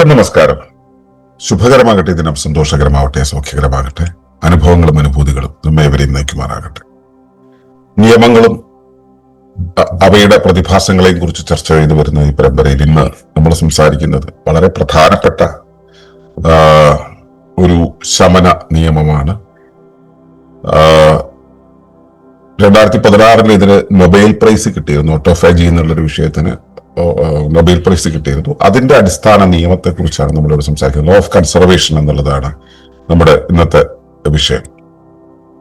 ഏവർക്കും നമസ്കാരം. ശുഭകരമാകട്ടെ ദിനം സന്തോഷകരമാവട്ടെ സൗഖ്യകരമാകട്ടെ അനുഭവങ്ങളും അനുഭൂതികളും നമ്മെ എവരെയും നയിക്കുമാറാകട്ടെ. നിയമങ്ങളും അവയുടെ പ്രതിഭാസങ്ങളെയും കുറിച്ച് ചർച്ച ചെയ്തു വരുന്ന ഈ പരമ്പരയിൽ ഇന്ന് നമ്മൾ സംസാരിക്കുന്നത് വളരെ പ്രധാനപ്പെട്ട ഒരു ശമന നിയമമാണ്. രണ്ടായിരത്തി പതിനാറിൽ ഇതിന് നൊബേൽ പ്രൈസ് കിട്ടിയിരുന്നു ഓട്ടോഫാജി എന്നുള്ളൊരു വിഷയത്തിന്. നൊബേൽ പ്രൈസ് കിട്ടിയിരുന്നു. അതിന്റെ അടിസ്ഥാന നിയമത്തെ കുറിച്ചാണ് നമ്മളിവിടെ സംസാരിക്കുന്നത്. ലോ ഓഫ് കൺസർവേഷൻ എന്നുള്ളതാണ് നമ്മുടെ ഇന്നത്തെ വിഷയം.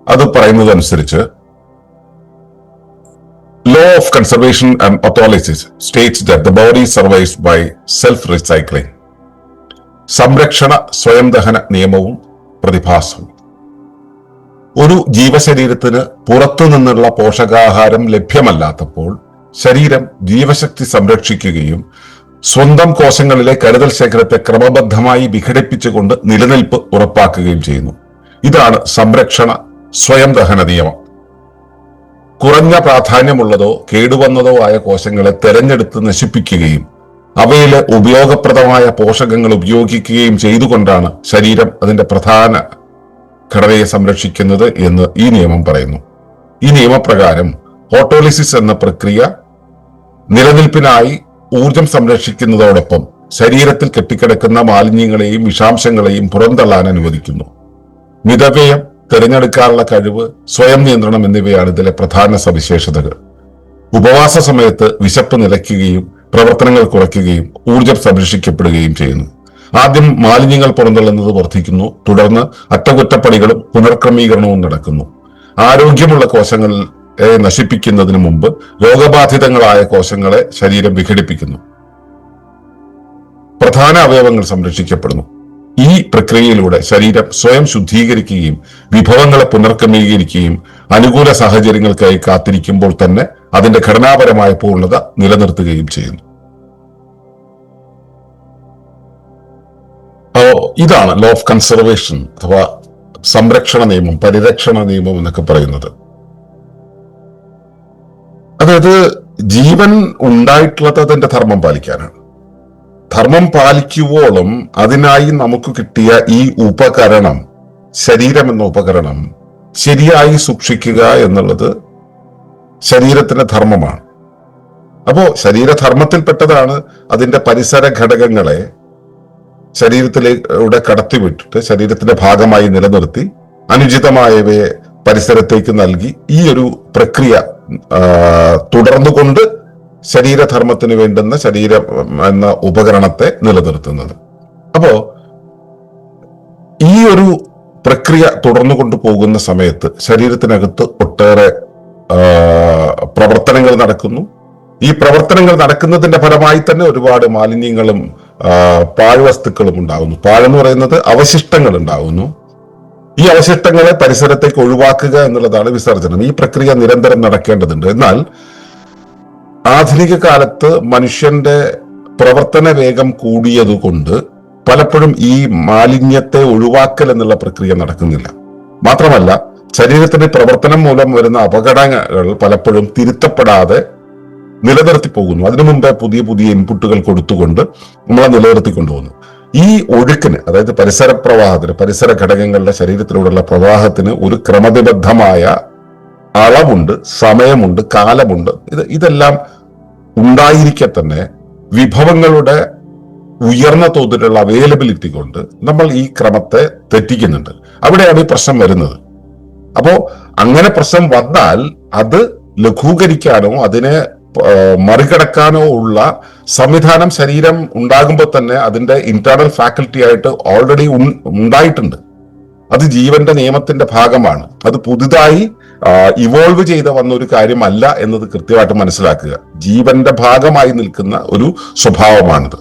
അത് പറയുന്നത് അനുസരിച്ച് law of conservation and autolysis states that the body survives by self recycling സംരക്ഷണ സ്വയം ദഹന നിയമവും പ്രതിഭാസവും. ഒരു ജീവശരീരത്തിന് പുറത്തു നിന്നുള്ള പോഷകാഹാരം ലഭ്യമല്ലാത്തപ്പോൾ ശരീരം ജീവശക്തി സംരക്ഷിക്കുകയും സ്വന്തം കോശങ്ങളിലെ കരുതൽ ശേഖരത്തെ ക്രമബദ്ധമായി വിഘടിപ്പിച്ചുകൊണ്ട് നിലനിൽപ്പ് ഉറപ്പാക്കുകയും ചെയ്യുന്നു. ഇതാണ് സംരക്ഷണ സ്വയം ദഹന നിയമം. കുറഞ്ഞ പ്രാധാന്യമുള്ളതോ കേടുവന്നതോ ആയ കോശങ്ങളെ തെരഞ്ഞെടുത്ത് നശിപ്പിക്കുകയും അവയിലെ ഉപയോഗപ്രദമായ പോഷകങ്ങൾ ഉപയോഗിക്കുകയും ചെയ്തുകൊണ്ടാണ് ശരീരം അതിന്റെ പ്രധാന ഘടനയെ സംരക്ഷിക്കുന്നത് എന്ന് ഈ നിയമം പറയുന്നു. ഈ നിയമപ്രകാരം ഓട്ടോലിസിസ് എന്ന പ്രക്രിയ നിലനിൽപ്പിനായി ഊർജം സംരക്ഷിക്കുന്നതോടൊപ്പം ശരീരത്തിൽ കെട്ടിക്കിടക്കുന്ന മാലിന്യങ്ങളെയും വിഷാംശങ്ങളെയും പുറന്തള്ളാൻ അനുവദിക്കുന്നു. മിതവ്യയം തിരഞ്ഞെടുക്കാനുള്ള കഴിവ് സ്വയം നിയന്ത്രണം എന്നിവയാണ് ഇതിലെ പ്രധാന സവിശേഷതകൾ. ഉപവാസ സമയത്ത് വിശപ്പ് നിലയ്ക്കുകയും പ്രവർത്തനങ്ങൾ കുറയ്ക്കുകയും ഊർജം സംരക്ഷിക്കപ്പെടുകയും ചെയ്യുന്നു. ആദ്യം മാലിന്യങ്ങൾ പുറന്തള്ളുന്നത് വർദ്ധിക്കുന്നു തുടർന്ന് അറ്റകുറ്റപ്പണികളും പുനർക്രമീകരണവും നടക്കുന്നു. ആരോഗ്യമുള്ള കോശങ്ങളെ നശിപ്പിക്കുന്നതിന് മുമ്പ് രോഗബാധിതങ്ങളായ കോശങ്ങളെ ശരീരം വിഘടിപ്പിക്കുന്നു. പ്രധാന അവയവങ്ങൾ സംരക്ഷിക്കപ്പെടുന്നു. ഈ പ്രക്രിയയിലൂടെ ശരീരം സ്വയം ശുദ്ധീകരിക്കുകയും വിഭവങ്ങളെ പുനർക്രമീകരിക്കുകയും അനുകൂല സാഹചര്യങ്ങൾക്കായി കാത്തിരിക്കുമ്പോൾ തന്നെ അതിന്റെ ഘടനാപരമായ പൂർണത നിലനിർത്തുകയും ചെയ്യുന്നു. ഇതാണ് ലോ ഓഫ് കൺസർവേഷൻ അഥവാ സംരക്ഷണ നിയമം പരിരക്ഷണ നിയമം എന്നൊക്കെ പറയുന്നത്. അതായത് ജീവൻ ഉണ്ടായിട്ടുള്ളത് അതിന്റെ ധർമ്മം പാലിക്കാനാണ്. ധർമ്മം പാലിക്കുവോളം അതിനായി നമുക്ക് കിട്ടിയ ഈ ഉപകരണം ശരീരം എന്ന ഉപകരണം ശരിയായി സൂക്ഷിക്കുക എന്നുള്ളത് ശരീരത്തിന്റെ ധർമ്മമാണ്. അപ്പോ ശരീരധർമ്മത്തിൽപ്പെട്ടതാണ് അതിന്റെ പരിസര ഘടകങ്ങളെ ശരീരത്തിലൂടെ കടത്തിവിട്ടിട്ട് ശരീരത്തിന്റെ ഭാഗമായി നിലനിർത്തി അനുചിതമായവയെ പരിസരത്തേക്ക് നൽകി ഈ ഒരു പ്രക്രിയ തുടർന്നുകൊണ്ട് ശരീരധർമ്മത്തിന് വേണ്ടുന്ന ശരീരം എന്ന ഉപകരണത്തെ നിലനിർത്തുന്നത്. അപ്പോ ഈ ഒരു പ്രക്രിയ തുടർന്നു കൊണ്ടുപോകുന്ന സമയത്ത് ശരീരത്തിനകത്ത് ഒട്ടേറെ പ്രവർത്തനങ്ങൾ നടക്കുന്നു. ഈ പ്രവർത്തനങ്ങൾ നടക്കുന്നതിന്റെ ഫലമായി തന്നെ ഒരുപാട് മാലിന്യങ്ങളും പാഴ്വസ്തുക്കളും ഉണ്ടാകുന്നു. പാഴെന്ന് പറയുന്നത് അവശിഷ്ടങ്ങൾ ഉണ്ടാകുന്നു. ഈ അവശിഷ്ടങ്ങളെ പരിസരത്തേക്ക് ഒഴിവാക്കുക എന്നുള്ളതാണ് വിസർജനം. ഈ പ്രക്രിയ നിരന്തരം നടക്കേണ്ടതുണ്ട്. എന്നാൽ ആധുനിക കാലത്ത് മനുഷ്യന്റെ പ്രവർത്തന വേഗം കൂടിയതുകൊണ്ട് പലപ്പോഴും ഈ മാലിന്യത്തെ ഒഴിവാക്കൽ എന്നുള്ള പ്രക്രിയ നടക്കുന്നില്ല. മാത്രമല്ല ശരീരത്തിന്റെ പ്രവർത്തനം മൂലം വരുന്ന അപകടങ്ങൾ പലപ്പോഴും തിരുത്തപ്പെടാതെ നിലനിർത്തി പോകുന്നു അതിനു മുമ്പേ പുതിയ പുതിയ ഇൻപുട്ടുകൾ കൊടുത്തുകൊണ്ട് നമ്മളെ നിലനിർത്തി കൊണ്ടുപോകുന്നു ഈ ഒഴുക്കിന് അതായത് പരിസര പ്രവാഹത്തിന് പരിസര ഘടകങ്ങളുടെ ശരീരത്തിലൂടെയുള്ള പ്രവാഹത്തിന് ഒരു ക്രമബദ്ധമായ അളവുണ്ട് സമയമുണ്ട് കാലമുണ്ട്. ഇത് ഇതെല്ലാം ഉണ്ടായിരിക്കെ തന്നെ വിഭവങ്ങളുടെ ഉയർന്ന തോതിലുള്ള അവൈലബിലിറ്റി കൊണ്ട് നമ്മൾ ഈ ക്രമത്തെ തെറ്റിക്കുന്നുണ്ട്. അവിടെയാണ് ഈ പ്രശ്നം വരുന്നത്. അപ്പോ അങ്ങനെ പ്രശ്നം വന്നാൽ അത് ലഘൂകരിക്കാനോ അതിനെ മറികടക്കാനോ ഉള്ള സംവിധാനം ശരീരം ഉണ്ടാകുമ്പോൾ തന്നെ അതിന്റെ ഇന്റേണൽ ഫാക്കൽറ്റി ആയിട്ട് ഓൾറെഡി ഉണ്ടായിട്ടുണ്ട്. അത് ജീവന്റെ നിയമത്തിന്റെ ഭാഗമാണ്. അത് പുതുതായി ഇവോൾവ് ചെയ്ത വന്ന ഒരു കാര്യമല്ല എന്നത് കൃത്യമായിട്ട് മനസ്സിലാക്കുക. ജീവന്റെ ഭാഗമായി നിൽക്കുന്ന ഒരു സ്വഭാവമാണിത്.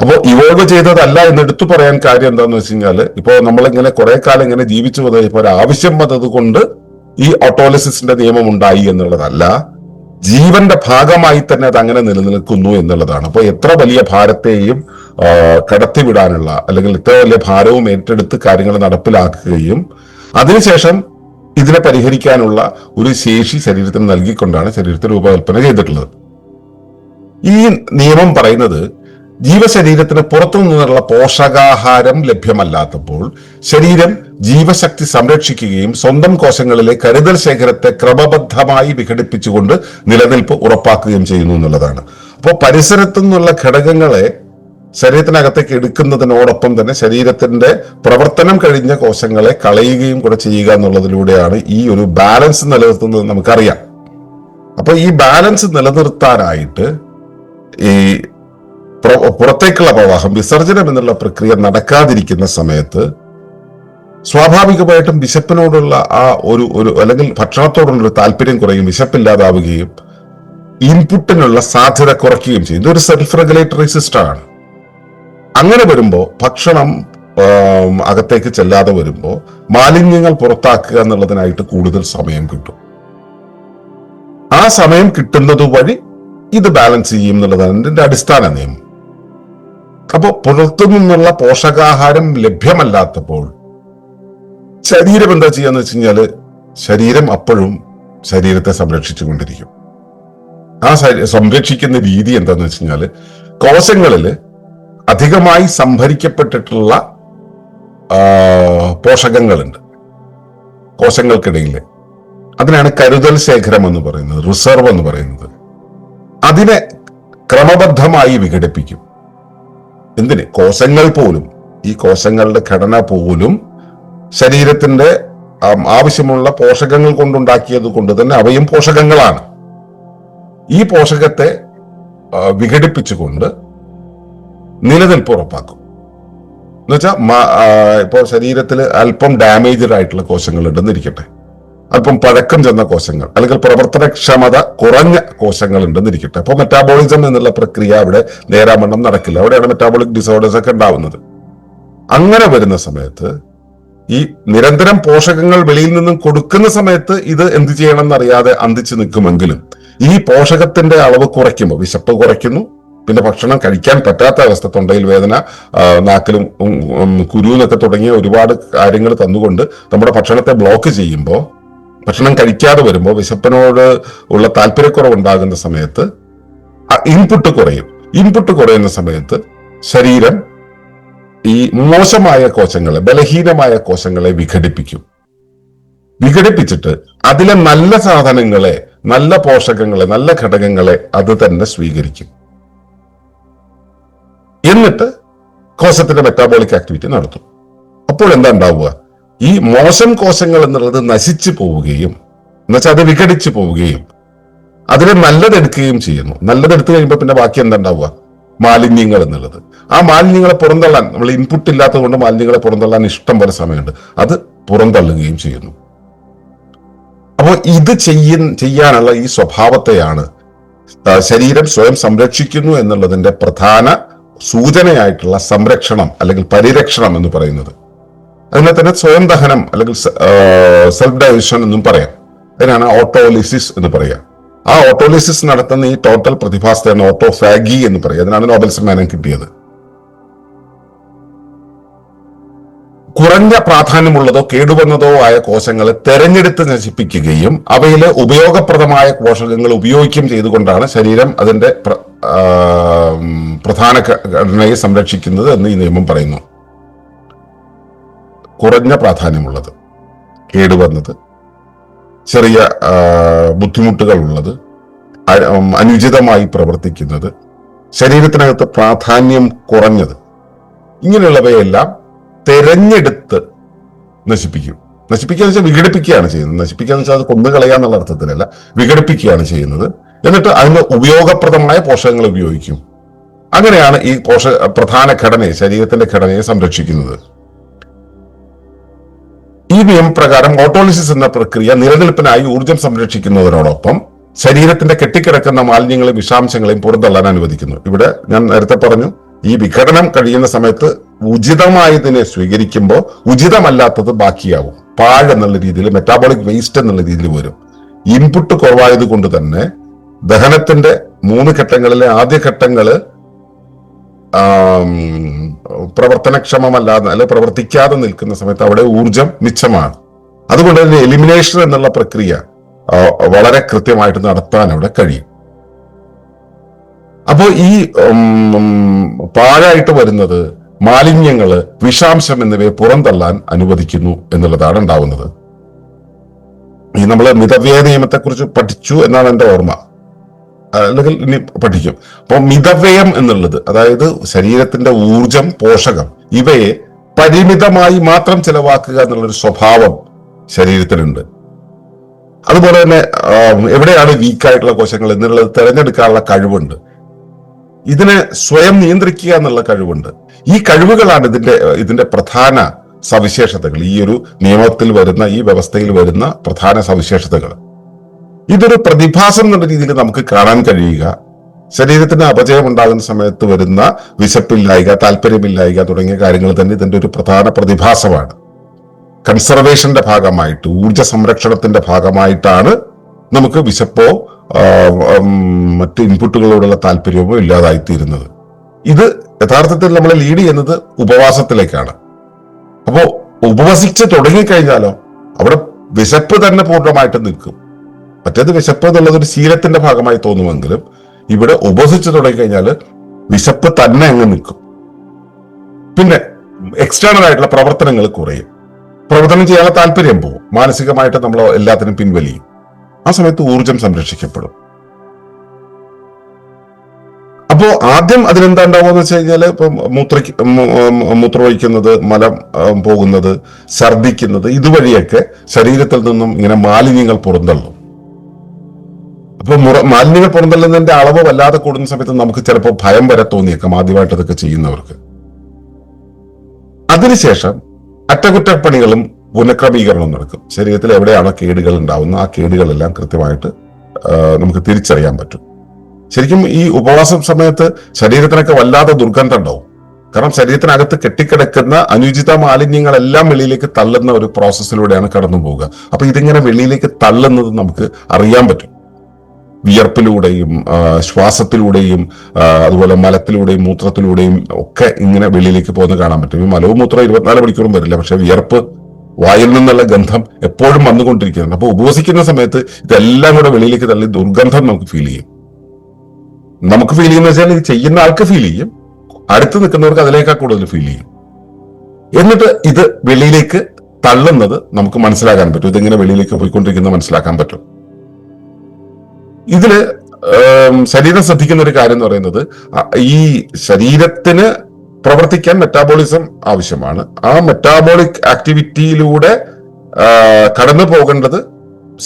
അപ്പോൾ ഇവോൾവ് ചെയ്തതല്ല എന്ന് എടുത്തു പറയാൻ കാര്യം എന്താന്ന് വെച്ച് കഴിഞ്ഞാൽ ഇപ്പോ നമ്മളിങ്ങനെ കുറെ കാലം ഇങ്ങനെ ജീവിച്ചു വന്നത് ഒരു ആവശ്യം വന്നത് കൊണ്ട് ഈ ഓട്ടോലിസിന്റെ നിയമം ഉണ്ടായി എന്നുള്ളതല്ല. ജീവന്റെ ഭാഗമായി തന്നെ അത് അങ്ങനെ നിലനിൽക്കുന്നു എന്നുള്ളതാണ്. അപ്പോൾ എത്ര വലിയ ഭാരത്തെയും കടത്തിവിടാനുള്ള അല്ലെങ്കിൽ ഇത്ര വലിയ ഭാരവും ഏറ്റെടുത്ത് കാര്യങ്ങൾ നടപ്പിലാക്കുകയും അതിനുശേഷം ഇതിനെ പരിഹരിക്കാനുള്ള ഒരു ശേഷി ശരീരത്തിന് നൽകിക്കൊണ്ടാണ് ശരീരത്തെ രൂപകൽപ്പന ചെയ്തിട്ടുള്ളത്. ഈ നിയമം പറയുന്നത് ജീവശരീരത്തിന് പുറത്തു നിന്നുള്ള പോഷകാഹാരം ലഭ്യമല്ലാത്തപ്പോൾ ശരീരം ജീവശക്തി സംരക്ഷിക്കുകയും സ്വന്തം കോശങ്ങളിലെ കരുതൽ ശേഖരത്തെ ക്രമബദ്ധമായി വിഘടിപ്പിച്ചുകൊണ്ട് നിലനിൽപ്പ് ഉറപ്പാക്കുകയും ചെയ്യുന്നു എന്നുള്ളതാണ്. അപ്പോൾ പരിസരത്തു നിന്നുള്ള ഘടകങ്ങളെ ശരീരത്തിനകത്തേക്ക് എടുക്കുന്നതിനോടൊപ്പം തന്നെ ശരീരത്തിന്റെ പ്രവർത്തനം കഴിഞ്ഞ കോശങ്ങളെ കളയുകയും കൂടെ ചെയ്യുക എന്നുള്ളതിലൂടെയാണ് ഈ ഒരു ബാലൻസ് നിലനിർത്തുന്നത് നമുക്കറിയാം. അപ്പൊ ഈ ബാലൻസ് നിലനിർത്താനായിട്ട് ഈ പുറ- പുറത്തേക്കുള്ള പ്രവാഹം വിസർജനം എന്നുള്ള പ്രക്രിയ നടക്കാതിരിക്കുന്ന സമയത്ത് സ്വാഭാവികമായിട്ടും വിശപ്പിനോടുള്ള ആ ഒരു ഒരു അല്ലെങ്കിൽ ഭക്ഷണത്തോടുള്ള താല്പര്യം കുറയും വിശപ്പില്ലാതാവുകയും ഇൻപുട്ടിനുള്ള സാധ്യത കുറയ്ക്കുകയും ചെയ്യും. ഇതൊരു സെൽഫ് റെഗുലേറ്ററി സിസ്റ്റം ആണ്. അങ്ങനെ വരുമ്പോൾ ഭക്ഷണം അകത്തേക്ക് ചെല്ലാതെ വരുമ്പോൾ മാലിന്യങ്ങൾ പുറത്താക്കുക എന്നുള്ളതിനായിട്ട് കൂടുതൽ സമയം കിട്ടും. ആ സമയം കിട്ടുന്നത് വഴി ഇത് ബാലൻസ് ചെയ്യും എന്നുള്ളതാണ് ഇതിന്റെ അടിസ്ഥാന നിയമം. അപ്പോൾ പുറത്തു നിന്നുള്ള പോഷകാഹാരം ലഭ്യമല്ലാത്തപ്പോൾ ശരീരം എന്താ ചെയ്യാന്ന് വെച്ച് കഴിഞ്ഞാൽ ശരീരം അപ്പോഴും ശരീരത്തെ സംരക്ഷിച്ചുകൊണ്ടിരിക്കും. ആ സംരക്ഷിക്കുന്ന രീതി എന്താന്ന് വെച്ച് കഴിഞ്ഞാൽ കോശങ്ങളിൽ അധികമായി സംഭരിക്കപ്പെട്ടിട്ടുള്ള പോഷകങ്ങളുണ്ട്. കോശങ്ങൾക്കിടയിൽ അതിനാണ് കരുതൽ ശേഖരം എന്ന് പറയുന്നത് റിസർവ് എന്ന് പറയുന്നത്. അതിനെ ക്രമബദ്ധമായി വിഘടിപ്പിക്കും. എന്തിന്? കോശങ്ങൾ പോലും ഈ കോശങ്ങളുടെ ഘടന പോലും ശരീരത്തിന്റെ ആവശ്യമുള്ള പോഷകങ്ങൾ കൊണ്ടുണ്ടാക്കിയത് കൊണ്ട് തന്നെ അവയും പോഷകങ്ങളാണ്. ഈ പോഷകത്തെ വിഘടിപ്പിച്ചുകൊണ്ട് നിലനിൽപ്പ് ഉറപ്പാക്കും. എന്നുവെച്ചാൽ ഇപ്പോൾ ശരീരത്തിൽ അല്പം ഡാമേജ്ഡ് ആയിട്ടുള്ള കോശങ്ങൾ ഉണ്ടെന്നിരിക്കട്ടെ അല്പം പഴക്കം ചെന്ന കോശങ്ങൾ അല്ലെങ്കിൽ പ്രവർത്തനക്ഷമത കുറഞ്ഞ കോശങ്ങൾ ഉണ്ടെന്നിരിക്കട്ടെ അപ്പോൾ മെറ്റാബോളിസം എന്നുള്ള പ്രക്രിയ അവിടെ നേരാമണ്ണം നടക്കില്ല. അവിടെയാണ് മെറ്റാബോളിക് ഡിസോർഡേഴ്സ് ഒക്കെ ഉണ്ടാവുന്നത്. അങ്ങനെ വരുന്ന സമയത്ത് ഈ നിരന്തരം പോഷകങ്ങൾ വെളിയിൽ നിന്നും കൊടുക്കുന്ന സമയത്ത് ഇത് എന്ത് ചെയ്യണം എന്നറിയാതെ അന്തിച്ചു നിൽക്കുമെങ്കിലും ഈ പോഷകത്തിന്റെ അളവ് കുറയ്ക്കുമ്പോൾ വിശപ്പ് കുറയ്ക്കുന്നു പിന്നെ ഭക്ഷണം കഴിക്കാൻ പറ്റാത്ത അവസ്ഥ തൊണ്ടയിൽ വേദന നാക്കിലും ഉം, തുടങ്ങിയ ഒരുപാട് കാര്യങ്ങൾ തന്നുകൊണ്ട് നമ്മുടെ ഭക്ഷണത്തെ ബ്ലോക്ക് ചെയ്യുമ്പോൾ ഭക്ഷണം കഴിക്കാതെ വരുമ്പോൾ വിശപ്പിനോട് ഉള്ള താല്പര്യക്കുറവ് ഉണ്ടാകുന്ന സമയത്ത് ഇൻപുട്ട് കുറയും. ഇൻപുട്ട് കുറയുന്ന സമയത്ത് ശരീരം ഈ മോശമായ കോശങ്ങളെ ബലഹീനമായ കോശങ്ങളെ വിഘടിപ്പിക്കും. വിഘടിപ്പിച്ചിട്ട് അതിലെ നല്ല സാധനങ്ങളെ നല്ല പോഷകങ്ങളെ നല്ല ഘടകങ്ങളെ അത് തന്നെ സ്വീകരിക്കും. എന്നിട്ട് കോശത്തിന്റെ മെറ്റാബോളിക് ആക്ടിവിറ്റി നടത്തും. അപ്പോൾ എന്താ ഉണ്ടാവുക? ഈ മോശം കോശങ്ങൾ എന്നുള്ളത് നശിച്ചു പോവുകയും എന്നുവെച്ചാൽ അത് വിഘടിച്ചു പോവുകയും അതിനെ നല്ലതെടുക്കുകയും ചെയ്യുന്നു. നല്ലതെടുത്തു കഴിയുമ്പോൾ പിന്നെ ബാക്കി എന്താ ഉണ്ടാവുക? മാലിന്യങ്ങൾ എന്നുള്ളത്. ആ മാലിന്യങ്ങളെ പുറന്തള്ളാൻ നമ്മൾ ഇൻപുട്ട് ഇല്ലാത്തത് കൊണ്ട് മാലിന്യങ്ങളെ പുറന്തള്ളാൻ ഇഷ്ടം പോലെ സമയമുണ്ട്. അത് പുറന്തള്ളുകയും ചെയ്യുന്നു. അപ്പോൾ ഇത് ചെയ്യ ചെയ്യാനുള്ള ഈ സ്വഭാവത്തെയാണ് ശരീരം സ്വയം സംരക്ഷിക്കുന്നു എന്നുള്ളതിന്റെ പ്രധാന സൂചനയായിട്ടുള്ള സംരക്ഷണം അല്ലെങ്കിൽ പരിരക്ഷണം എന്ന് പറയുന്നത്. അതിനെ തന്നെ സ്വയം ദഹനം അല്ലെങ്കിൽ സെൽഫ് ഡൈജഷൻ എന്നും പറയാം. അതിനാണ് ഓട്ടോലിസിസ് എന്ന് പറയാം. ആ ഓട്ടോലിസിസ് നടത്തുന്ന ഈ ടോട്ടൽ പ്രതിഭാസത്തെയാണ് ഓട്ടോഫാഗി എന്ന് പറയുക അതിനാണ് നോബൽ സമ്മാനം കിട്ടിയത്. കുറഞ്ഞ പ്രാധാന്യമുള്ളതോ കേടുവന്നതോ ആയ കോശങ്ങളെ തെരഞ്ഞെടുത്ത് നശിപ്പിക്കുകയും അവയിലെ ഉപയോഗപ്രദമായ പോഷകങ്ങൾ ഉപയോഗിക്കുകയും ചെയ്തുകൊണ്ടാണ് ശരീരം അതിന്റെ പ്രധാന ഘടനയെ സംരക്ഷിക്കുന്നത് എന്ന് ഈ നിയമം പറയുന്നു. കുറഞ്ഞ പ്രാധാന്യമുള്ളത് കേടുവന്നത് ചെറിയ ബുദ്ധിമുട്ടുകൾ ഉള്ളത് അനുചിതമായി പ്രവർത്തിക്കുന്നത് ശരീരത്തിനകത്ത് പ്രാധാന്യം കുറഞ്ഞത് ഇങ്ങനെയുള്ളവയെല്ലാം തെരഞ്ഞെടുത്ത് നശിപ്പിക്കും. നശിപ്പിക്കുക എന്ന് വെച്ചാൽ വിഘടിപ്പിക്കുകയാണ് ചെയ്യുന്നത്. നശിപ്പിക്കുക എന്ന് വെച്ചാൽ അത് കൊന്നുകളയുക എന്നുള്ള അർത്ഥത്തിലല്ല. വിഘടിപ്പിക്കുകയാണ് ചെയ്യുന്നത്. എന്നിട്ട് അതിന് ഉപയോഗപ്രദമായ പോഷകങ്ങൾ ഉപയോഗിക്കും. അങ്ങനെയാണ് ഈ പോഷ പ്രധാന ഘടനയെ ശരീരത്തിന്റെ ഘടനയെ സംരക്ഷിക്കുന്നത്. ഈ നിയമപ്രകാരം ഓട്ടോളിസിസ് എന്ന പ്രക്രിയ നിലനിൽപ്പിനായി ഊർജം സംരക്ഷിക്കുന്നതിനോടൊപ്പം ശരീരത്തിന്റെ കെട്ടിക്കിടക്കുന്ന മാലിന്യങ്ങളെയും വിഷാംശങ്ങളെയും പുറന്തള്ളാൻ അനുവദിക്കുന്നു. ഇവിടെ ഞാൻ നേരത്തെ പറഞ്ഞു ഈ വിഘടനം കഴിയുന്ന സമയത്ത് ഉചിതമായതിനെ സ്വീകരിക്കുമ്പോൾ ഉചിതമല്ലാത്തത് ബാക്കിയാവും. പാഴ് എന്നുള്ള രീതിയിൽ മെറ്റാബോളിക് വേസ്റ്റ് എന്നുള്ള രീതിയിൽ വരും. ഇൻപുട്ട് കുറവായത് കൊണ്ട് തന്നെ ദഹനത്തിന്റെ മൂന്ന് ഘട്ടങ്ങളിലെ ആദ്യ ഘട്ടങ്ങൾ പ്രവർത്തനക്ഷമമല്ലാതെ അല്ലെ പ്രവർത്തിക്കാതെ നിൽക്കുന്ന സമയത്ത് അവിടെ ഊർജം മിച്ചമാണ്. അതുകൊണ്ട് തന്നെ എലിമിനേഷൻ എന്നുള്ള പ്രക്രിയ വളരെ കൃത്യമായിട്ട് നടത്താൻ അവിടെ കഴിയും. അപ്പോൾ ഈ പാഴായിട്ട് വരുന്നത് മാലിന്യങ്ങൾ വിഷാംശം എന്നിവയെ പുറന്തള്ളാൻ അനുവദിക്കുന്നു എന്നുള്ളതാണ് ഉണ്ടാവുന്നത്. ഈ നമ്മൾ മിതവ്യയ നിയമത്തെക്കുറിച്ച് പഠിച്ചു എന്നാണ് എന്റെ ഓർമ്മ. അല്ലെങ്കിൽ ഇനി പഠിക്കും. അപ്പോൾ മിതവ്യയം എന്നുള്ളത് അതായത് ശരീരത്തിന്റെ ഊർജം പോഷകം ഇവയെ പരിമിതമായി മാത്രം ചെലവാക്കുക എന്നുള്ളൊരു സ്വഭാവം ശരീരത്തിനുണ്ട് അതുപോലെ തന്നെ എവിടെയാണ് വീക്കായിട്ടുള്ള കോശങ്ങൾ എന്നുള്ളത് തിരഞ്ഞെടുക്കാനുള്ള കഴിവുണ്ട്. ഇതിനെ സ്വയം നിയന്ത്രിക്കുക എന്നുള്ള കഴിവുണ്ട്. ഈ കഴിവുകളാണ് ഇതിന്റെ ഇതിന്റെ പ്രധാന സവിശേഷതകൾ. ഈ ഒരു നിയമത്തിൽ വരുന്ന ഈ വ്യവസ്ഥയിൽ വരുന്ന പ്രധാന സവിശേഷതകൾ. ഇതൊരു പ്രതിഭാസം എന്നുള്ള രീതിയിൽ നമുക്ക് കാണാൻ കഴിയുക. ശരീരത്തിന് അപജയം ഉണ്ടാകുന്ന സമയത്ത് വരുന്ന വിശപ്പില്ലായിക താല്പര്യമില്ലായിക തുടങ്ങിയ കാര്യങ്ങൾ തന്നെ ഇതിന്റെ ഒരു പ്രധാന പ്രതിഭാസമാണ്. കൺസർവേഷന്റെ ഭാഗമായിട്ട് ഊർജ സംരക്ഷണത്തിന്റെ ഭാഗമായിട്ടാണ് നമുക്ക് വിശപ്പോ മറ്റ് ഇൻപുട്ടുകളോടുള്ള താല്പര്യമോ ഇല്ലാതായിത്തീരുന്നത്. ഇത് യഥാർത്ഥത്തിൽ നമ്മളെ ലീഡ് ചെയ്യുന്നത് ഉപവാസത്തിലേക്കാണ്. അപ്പോ ഉപവസിച്ച് തുടങ്ങിക്കഴിഞ്ഞാലോ അവിടെ വിശപ്പ് തന്നെ പൂർണമായിട്ട് നിൽക്കും. മറ്റേത് വിശപ്പ് എന്നുള്ളത് ഒരു ശീലത്തിന്റെ ഭാഗമായി തോന്നുമെങ്കിലും ഇവിടെ ഉപസിച്ച് തുടങ്ങിക്കഴിഞ്ഞാൽ വിശപ്പ് തന്നെ അങ്ങ് നിൽക്കും. പിന്നെ എക്സ്റ്റേണൽ ആയിട്ടുള്ള പ്രവർത്തനങ്ങൾ കുറയും. പ്രവർത്തനം ചെയ്യാനുള്ള താല്പര്യം പോകും മാനസികമായിട്ട് നമ്മൾ എല്ലാത്തിനും പിൻവലിയും. ആ സമയത്ത് ഊർജം സംരക്ഷിക്കപ്പെടും. അപ്പോ ആദ്യം അതിനെന്താ ഉണ്ടാവുക വെച്ച് കഴിഞ്ഞാൽ ഇപ്പം മൂത്ര മൂത്രമൊഴിക്കുന്നത് മലം പോകുന്നത് ഛർദിക്കുന്നത് ഇതുവഴിയൊക്കെ ശരീരത്തിൽ നിന്നും ഇങ്ങനെ മാലിന്യങ്ങൾ പുറന്തള്ളും. അപ്പൊ മുറ മാലിന്യങ്ങൾ പുറന്തള്ളുന്നതിന്റെ അളവ് വല്ലാതെ കൂടുന്ന സമയത്ത് നമുക്ക് ചിലപ്പോൾ ഭയം വരെ തോന്നിയേക്കാം ആദ്യമായിട്ട് അതൊക്കെ ചെയ്യുന്നവർക്ക്. അതിനുശേഷം അറ്റകുറ്റപ്പണികളും പുനഃക്രമീകരണവും നടക്കും. ശരീരത്തിൽ എവിടെയാണോ കേടുകൾ ഉണ്ടാവുന്ന ആ കേടുകളെല്ലാം കൃത്യമായിട്ട് നമുക്ക് തിരിച്ചറിയാൻ പറ്റും. ശരിക്കും ഈ ഉപവാസം സമയത്ത് ശരീരത്തിനൊക്കെ വല്ലാതെ ദുർഗന്ധം ഉണ്ടാവും. കാരണം ശരീരത്തിനകത്ത് കെട്ടിക്കിടക്കുന്ന അനുചിത മാലിന്യങ്ങളെല്ലാം വെളിയിലേക്ക് തള്ളുന്ന ഒരു പ്രോസസ്സിലൂടെയാണ് കടന്നു പോവുക. അപ്പൊ ഇതിങ്ങനെ വെളിയിലേക്ക് തള്ളുന്നത് നമുക്ക് അറിയാൻ പറ്റും. വിയർപ്പിലൂടെയും ശ്വാസത്തിലൂടെയും അതുപോലെ മലത്തിലൂടെയും മൂത്രത്തിലൂടെയും ഒക്കെ ഇങ്ങനെ വെളിയിലേക്ക് പോകുന്ന കാണാൻ പറ്റും. ഈ മലവും മൂത്രം ഇരുപത്തിനാല് മണിക്കൂറും വരില്ല. പക്ഷെ വിയർപ്പ് വായിൽ നിന്നുള്ള ഗന്ധം എപ്പോഴും വന്നുകൊണ്ടിരിക്കുന്നുണ്ട് അപ്പോൾ ഉപവസിക്കുന്ന സമയത്ത് ഇതെല്ലാം കൂടെ വെളിയിലേക്ക് തള്ളി ദുർഗന്ധം നമുക്ക് ഫീൽ ചെയ്യും. നമുക്ക് ഫീൽ ചെയ്യുന്ന വെച്ചാൽ ഇത് ചെയ്യുന്ന ആൾക്ക് ഫീൽ ചെയ്യും. അടുത്ത് നിൽക്കുന്നവർക്ക് അതിനേക്കാൾ കൂടുതൽ ഫീൽ ചെയ്യും. എന്നിട്ട് ഇത് വെളിയിലേക്ക് തള്ളുന്നത് നമുക്ക് മനസ്സിലാക്കാൻ പറ്റും. ഇതെങ്ങനെ വെളിയിലേക്ക് പോയിക്കൊണ്ടിരിക്കുന്നത് മനസ്സിലാക്കാൻ പറ്റും. ഇതിൽ ശരീരം ശ്രദ്ധിക്കുന്ന ഒരു കാര്യം എന്ന് പറയുന്നത് ഈ ശരീരത്തിന് പ്രവർത്തിക്കാൻ മെറ്റാബോളിസം ആവശ്യമാണ്. ആ മെറ്റാബോളിക് ആക്ടിവിറ്റിയിലൂടെ കടന്നു പോകേണ്ടത്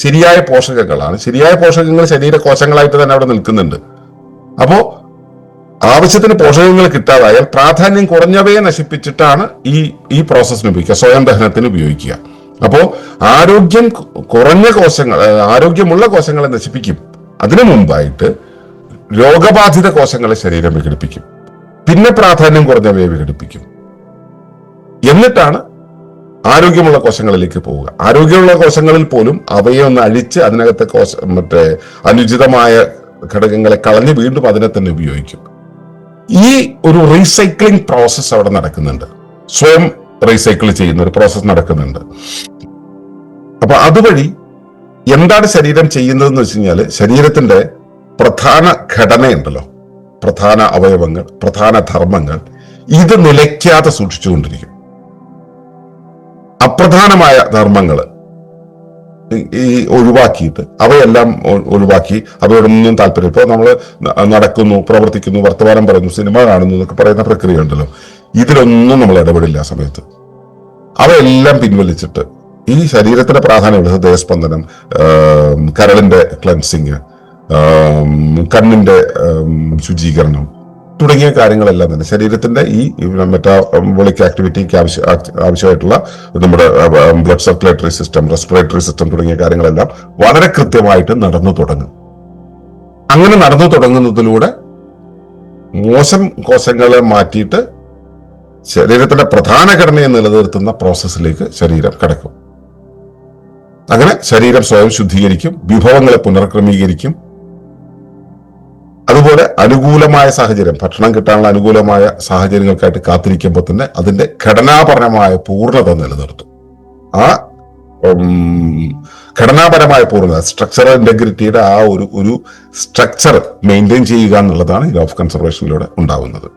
ശരിയായ പോഷകങ്ങളാണ്. ശരിയായ പോഷകങ്ങൾ ശരീര കോശങ്ങളായിട്ട് തന്നെ അവിടെ നിൽക്കുന്നുണ്ട്. അപ്പോ ആവശ്യത്തിന് പോഷകങ്ങൾ കിട്ടാതായാൽ പ്രാധാന്യം കുറഞ്ഞവയെ നശിപ്പിച്ചിട്ടാണ് ഈ ഈ പ്രോസസ്സിന് ഉപയോഗിക്കുക. സ്വയം ദഹനത്തിന് ഉപയോഗിക്കുക. അപ്പോ ആരോഗ്യം കുറഞ്ഞ കോശങ്ങൾ ആരോഗ്യമുള്ള കോശങ്ങളെ നശിപ്പിക്കും. അതിനു മുമ്പായിട്ട് രോഗബാധിത കോശങ്ങളെ ശരീരം വിഘടിപ്പിക്കും. പിന്നെ പ്രാധാന്യം കുറഞ്ഞവയെ വിഘടിപ്പിക്കും. എന്നിട്ടാണ് ആരോഗ്യമുള്ള കോശങ്ങളിലേക്ക് പോവുക. ആരോഗ്യമുള്ള കോശങ്ങളിൽ പോലും അവയെ ഒന്ന് അഴിച്ച് അതിനകത്തെ കോശ മറ്റേ അനുചിതമായ ഘടകങ്ങളെ കളഞ്ഞ് വീണ്ടും അതിനെ തന്നെ ഉപയോഗിക്കും. ഈ ഒരു റീസൈക്ലിംഗ് പ്രോസസ്സ് അവിടെ നടക്കുന്നുണ്ട്. സ്വയം റീസൈക്കിൾ ചെയ്യുന്ന ഒരു പ്രോസസ്സ് നടക്കുന്നുണ്ട്. അപ്പൊ അതുവഴി എന്താണ് ശരീരം ചെയ്യുന്നതെന്ന് വെച്ച് കഴിഞ്ഞാൽ ശരീരത്തിന്റെ പ്രധാന ഘടനയുണ്ടല്ലോ. പ്രധാന അവയവങ്ങൾ പ്രധാന ധർമ്മങ്ങൾ ഇത് നിലയ്ക്കാതെ സൂക്ഷിച്ചുകൊണ്ടിരിക്കും. അപ്രധാനമായ ധർമ്മങ്ങൾ ഈ ഒഴിവാക്കിയിട്ട് അവയെല്ലാം ഒഴിവാക്കി അവയോടൊന്നും താല്പര്യം ഇപ്പോൾ നമ്മൾ നടക്കുന്നു പ്രവർത്തിക്കുന്നു വർത്തമാനം പറയുന്നു സിനിമ കാണുന്നു എന്നൊക്കെ പറയുന്ന പ്രക്രിയ ഉണ്ടല്ലോ. ഇതിലൊന്നും നമ്മൾ ഇടപെടില്ല ആ സമയത്ത്. അവയെല്ലാം പിൻവലിച്ചിട്ട് ഈ ശരീരത്തിന്റെ പ്രാധാന്യമുള്ള ഹൃദയസ്പന്ദനം കരളിന്റെ ക്ലൻസിങ് കണ്ണിന്റെ ശുചീകരണം തുടങ്ങിയ കാര്യങ്ങളെല്ലാം തന്നെ. ശരീരത്തിന്റെ ഈ മെറ്റാബോളിക് ആക്ടിവിറ്റിക്ക് ആവശ്യ ആവശ്യമായിട്ടുള്ള നമ്മുടെ blood circulatory system respiratory system തുടങ്ങിയ കാര്യങ്ങളെല്ലാം വളരെ കൃത്യമായിട്ട് നടന്നു തുടങ്ങും. അങ്ങനെ നടന്നു തുടങ്ങുന്നതിലൂടെ മോശം കോശങ്ങളെ മാറ്റിയിട്ട് ശരീരത്തിന്റെ പ്രധാന ഘടനയെ നിലനിർത്തുന്ന പ്രോസസ്സിലേക്ക് ശരീരം കിടക്കും. അങ്ങനെ ശരീരം സ്വയം ശുദ്ധീകരിക്കും വിഭവങ്ങളെ പുനർക്രമീകരിക്കും അതുപോലെ അനുകൂലമായ സാഹചര്യം ഭക്ഷണം കിട്ടാനുള്ള അനുകൂലമായ സാഹചര്യങ്ങൾക്കായിട്ട് കാത്തിരിക്കുമ്പോൾ തന്നെ അതിന്റെ ഘടനാപരമായ പൂർണത നിലനിർത്തും. ആ ഘടനാപരമായ പൂർണത സ്ട്രക്ചറൽ ഇന്റഗ്രിറ്റിയുടെ ആ ഒരു ഒരു സ്ട്രക്ചർ മെയിന്റെയിൻ ചെയ്യുക എന്നുള്ളതാണ് ഈ ഓഫ് കൺസർവേഷനിലൂടെ ഉണ്ടാവുന്നത്.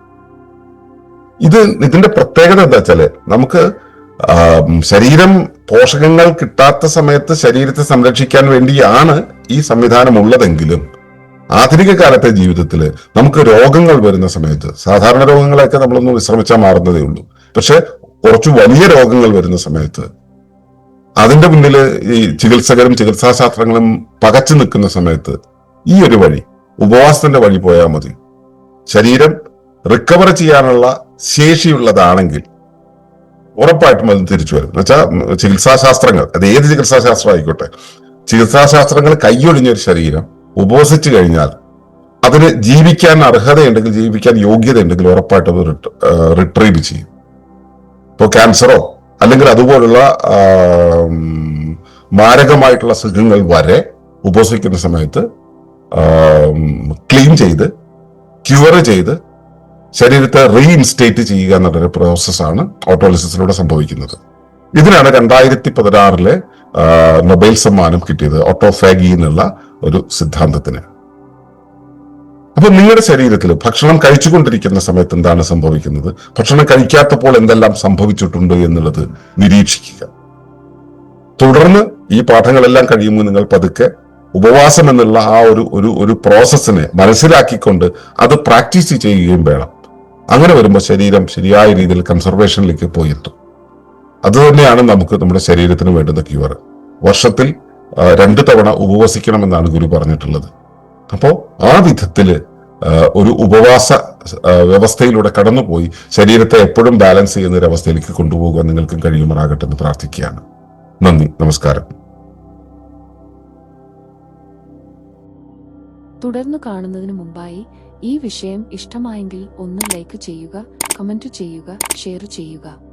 ഇത് ഇതിന്റെ പ്രത്യേകത എന്താ വെച്ചാൽ നമുക്ക് ശരീരം പോഷകങ്ങൾ കിട്ടാത്ത സമയത്ത് ശരീരത്തെ സംരക്ഷിക്കാൻ വേണ്ടിയാണ് ഈ സംവിധാനം ഉള്ളതെങ്കിലും ആധുനിക കാലത്തെ ജീവിതത്തിൽ നമുക്ക് രോഗങ്ങൾ വരുന്ന സമയത്ത് സാധാരണ രോഗങ്ങളെയൊക്കെ നമ്മളൊന്ന് വിശ്രമിച്ചാൽ മാറുന്നതേ ഉള്ളൂ. പക്ഷെ കുറച്ച് വലിയ രോഗങ്ങൾ വരുന്ന സമയത്ത് അതിന്റെ മുന്നിൽ ഈ ചികിത്സകരും ചികിത്സാശാസ്ത്രങ്ങളും പകച്ചു നിൽക്കുന്ന സമയത്ത് ഈ ഒരു വഴി ഉപവാസത്തിന്റെ വഴി പോയാൽ മതി. ശരീരം റിക്കവർ ചെയ്യാനുള്ള ശേഷിയുള്ളതാണെങ്കിൽ ഉറപ്പായിട്ടും അത് തിരിച്ചു വരും. എന്നുവെച്ചാൽ ചികിത്സാശാസ്ത്രങ്ങൾ അത് ഏത് ചികിത്സാശാസ്ത്രം ആയിക്കോട്ടെ. ചികിത്സാശാസ്ത്രങ്ങൾ കൈയൊഴിഞ്ഞൊരു ശരീരം ഉപവസിച്ചു കഴിഞ്ഞാൽ അതിന് ജീവിക്കാൻ അർഹതയുണ്ടെങ്കിൽ ജീവിക്കാൻ യോഗ്യതയുണ്ടെങ്കിൽ ഉറപ്പായിട്ടും അത് റിട്രീവ് ചെയ്യും. ഇപ്പോൾ ക്യാൻസറോ അല്ലെങ്കിൽ അതുപോലുള്ള മാരകമായിട്ടുള്ള അസുഖങ്ങൾ വരെ ഉപസിക്കുന്ന സമയത്ത് ക്ലീൻ ചെയ്ത് ക്യൂർ ചെയ്ത് ശരീരത്തെ റീഇൻസ്റ്റേറ്റ് ചെയ്യുക എന്നുള്ളൊരു പ്രോസസ്സാണ് ഓട്ടോലിസിസിലൂടെ സംഭവിക്കുന്നത്. ഇതിനാണ് രണ്ടായിരത്തി പതിനാറിലെ നൊബേൽ സമ്മാനം കിട്ടിയത്. ഓട്ടോഫാഗി എന്നുള്ള ഒരു സിദ്ധാന്തത്തിന്. അപ്പൊ നിങ്ങളുടെ ശരീരത്തിൽ ഭക്ഷണം കഴിച്ചുകൊണ്ടിരിക്കുന്ന സമയത്ത് എന്താണ് സംഭവിക്കുന്നത്? ഭക്ഷണം കഴിക്കാത്തപ്പോൾ എന്തെല്ലാം സംഭവിച്ചിട്ടുണ്ട് എന്നുള്ളത് നിരീക്ഷിക്കുക. തുടർന്ന് ഈ പാഠങ്ങളെല്ലാം കഴിയുമ്പോൾ നിങ്ങൾ പതുക്കെ ഉപവാസം എന്നുള്ള ആ ഒരു ഒരു ഒരു പ്രോസസ്സിനെ മനസ്സിലാക്കിക്കൊണ്ട് അത് പ്രാക്ടീസ് ചെയ്യുകയും വേണം. അങ്ങനെ വരുമ്പോൾ ശരീരം ശരിയായ രീതിയിൽ കൺസർവേഷനിലേക്ക് പോയി എത്തും. അത് തന്നെയാണ് നമുക്ക് നമ്മുടെ ശരീരത്തിന് വേണ്ടുന്ന ക്യൂർ വർഷത്തിൽ രണ്ട് തവണ ഉപവസിക്കണമെന്നാണ് ഗുരു പറഞ്ഞിട്ടുള്ളത്. അപ്പോൾ ആ വിധത്തിൽ ഒരു ഉപവാസ വ്യവസ്ഥയിലൂടെ കടന്നുപോയി ശരീരത്തെ എപ്പോഴും ബാലൻസ് ചെയ്യുന്ന ഒരു അവസ്ഥയിലേക്ക് കൊണ്ടുപോകുക നിങ്ങൾക്കും കഴിയുമാറാകട്ടെ എന്ന് പ്രാർത്ഥിക്കുകയാണ്. നന്ദി. നമസ്കാരം. തുടർന്ന് കാണുന്നതിന് മുമ്പായി ഈ വിഷയം ഇഷ്ടമായെങ്കിൽ ഒന്ന് ലൈക്ക് ചെയ്യുക കമന്റ് ചെയ്യുക ഷെയർ ചെയ്യുക.